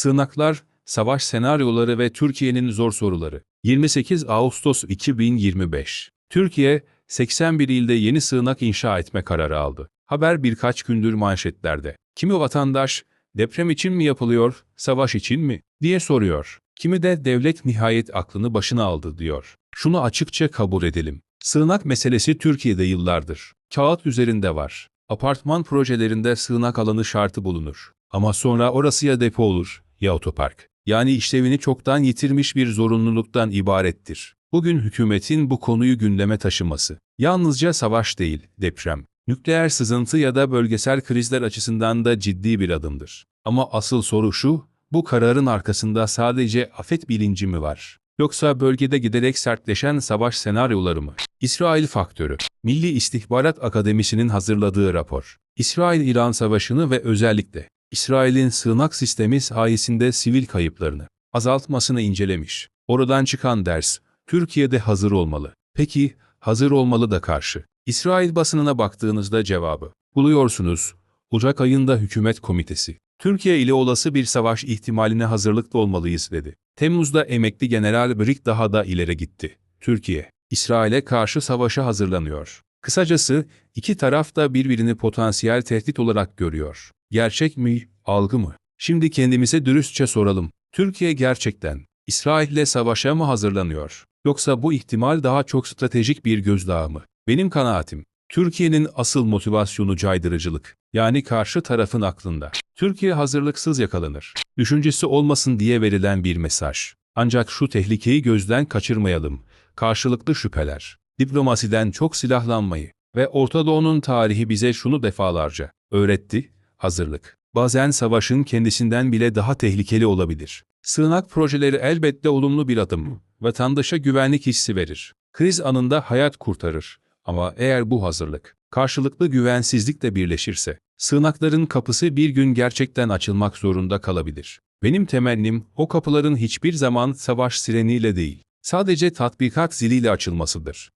Sığınaklar, savaş senaryoları ve Türkiye'nin zor soruları. 28 Ağustos 2025. Türkiye, 81 ilde yeni sığınak inşa etme kararı aldı. Haber birkaç gündür manşetlerde. Kimi vatandaş, deprem için mi yapılıyor, savaş için mi, diye soruyor. Kimi de devlet nihayet aklını başına aldı diyor. Şunu açıkça kabul edelim. Sığınak meselesi Türkiye'de yıllardır. Kağıt üzerinde var. Apartman projelerinde sığınak alanı şartı bulunur. Ama sonra orası ya depo olur ya otopark. Yani işlevini çoktan yitirmiş bir zorunluluktan ibarettir. Bugün hükümetin bu konuyu gündeme taşıması. Yalnızca savaş değil, deprem, nükleer sızıntı ya da bölgesel krizler açısından da ciddi bir adımdır. Ama asıl soru şu, bu kararın arkasında sadece afet bilinci mi var? Yoksa bölgede giderek sertleşen savaş senaryoları mı? İsrail faktörü. Milli İstihbarat Akademisi'nin hazırladığı rapor. İsrail-İran savaşını ve özellikle İsrail'in sığınak sistemi sayesinde sivil kayıplarını azaltmasını incelemiş. Oradan çıkan ders, Türkiye'de hazır olmalı. Peki, hazır olmalı da karşı. İsrail basınına baktığınızda cevabı buluyorsunuz. Ocak ayında hükümet komitesi, Türkiye ile olası bir savaş ihtimaline hazırlıklı olmalıyız dedi. Temmuz'da emekli General Brik daha da ileri gitti. Türkiye, İsrail'e karşı savaşa hazırlanıyor. Kısacası iki taraf da birbirini potansiyel tehdit olarak görüyor. Gerçek mi, algı mı? Şimdi kendimize dürüstçe soralım. Türkiye gerçekten İsrail'le savaşa mı hazırlanıyor? Yoksa bu ihtimal daha çok stratejik bir gözdağı mı? Benim kanaatim, Türkiye'nin asıl motivasyonu caydırıcılık. Yani karşı tarafın aklında. Türkiye hazırlıksız yakalanır. Düşüncesi olmasın diye verilen bir mesaj. Ancak şu tehlikeyi gözden kaçırmayalım. Karşılıklı şüpheler, diplomasiden çok silahlanmayı ve Orta Doğu'nun tarihi bize şunu defalarca öğretti, hazırlık. Bazen savaşın kendisinden bile daha tehlikeli olabilir. Sığınak projeleri elbette olumlu bir adım. Vatandaşa güvenlik hissi verir. Kriz anında hayat kurtarır. Ama eğer bu hazırlık, karşılıklı güvensizlikle birleşirse, sığınakların kapısı bir gün gerçekten açılmak zorunda kalabilir. Benim temennim o kapıların hiçbir zaman savaş sireniyle değil, sadece tatbikat ziliyle açılmasıdır.